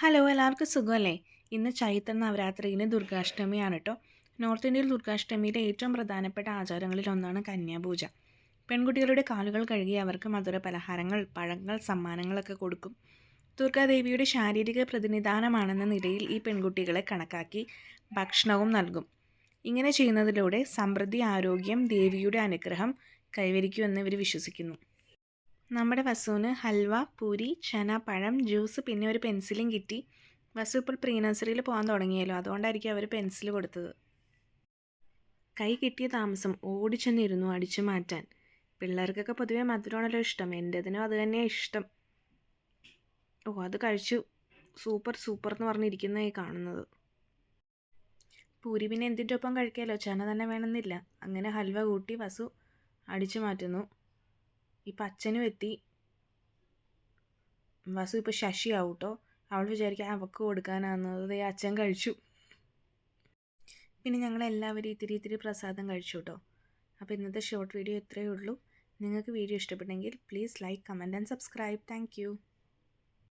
Hello എല്ലാവർക്കും സുഖമല്ലേ? ഇന്ന് ചൈത്ര നവരാത്രിയിലെ ദുർഗാഷ്ടമിയാണ് കേട്ടോ നോർത്ത് ഇന്ത്യയിൽ ദുർഗാഷ്ടമിയിലെ ഏറ്റവും പ്രധാനപ്പെട്ട ആചാരങ്ങളിൽ ഒന്നാണ് കന്യാപൂജ. പെൺകുട്ടികളുടെ കാലുകൾ കഴുകി അവർക്ക് മധുര പലഹാരങ്ങൾ പഴങ്ങൾ സമ്മാനങ്ങളൊക്കെ കൊടുക്കും. ദുർഗാദേവിയുടെ ശാരീരിക പ്രതിനിധാനമാണെന്ന നിലയിൽ ഈ പെൺകുട്ടികളെ കണക്കാക്കി ഭക്ഷണവും നൽകും. ഇങ്ങനെ ചെയ്യുന്നതിലൂടെ സമൃദ്ധി ആരോഗ്യം ദേവിയുടെ അനുഗ്രഹം കൈവരിക്കുമെന്ന് ഇവർ വിശ്വസിക്കുന്നു. നമ്മുടെ വസുവിന് ഹൽവ പൂരി ചന പഴം ജ്യൂസ് പിന്നെ ഒരു പെൻസിലും കിട്ടി. വസു ഇപ്പോൾ പ്രീ നഴ്സറിയിൽ പോകാൻ തുടങ്ങിയല്ലോ. അതുകൊണ്ടായിരിക്കും അവർ പെൻസിൽ കൊടുത്തത്. കൈ കിട്ടിയ താമസം ഓടിച്ചെന്നിരുന്നു അടിച്ചു മാറ്റാൻ. പിള്ളേർക്കൊക്കെ പൊതുവേ മധുരമാണല്ലോ ഇഷ്ടം. എന്റെതിനും അത് തന്നെയാണ് ഇഷ്ടം. ഓ അത് കഴിച്ചു. സൂപ്പർ സൂപ്പർ എന്ന് പറഞ്ഞിരിക്കുന്നതായി കാണുന്നത്. പൂരി പിന്നെ എന്തിന്റെ ഒപ്പം കഴിക്കാമല്ലോ ചന തന്നെ വേണമെന്നില്ല. അങ്ങനെ ഹൽവ കൂട്ടി വസു അടിച്ചു മാറ്റുന്നു. ഇപ്പം അച്ഛനും എത്തി വസു ഇപ്പോൾ ശശിയാവും കേട്ടോ അവൾ വിചാരിക്കുക അവൾക്ക് കൊടുക്കാനാണെന്നത് അച്ഛൻ കഴിച്ചു. പിന്നെ ഞങ്ങൾ എല്ലാവരും ഇത്തിരി ഇത്തിരി പ്രസാദം കഴിച്ചു കേട്ടോ അപ്പോൾ ഇന്നത്തെ ഷോർട്ട് വീഡിയോ ഇത്രയേ ഉള്ളൂ. നിങ്ങൾക്ക് വീഡിയോ ഇഷ്ടപ്പെട്ടെങ്കിൽ please like comment and subscribe thank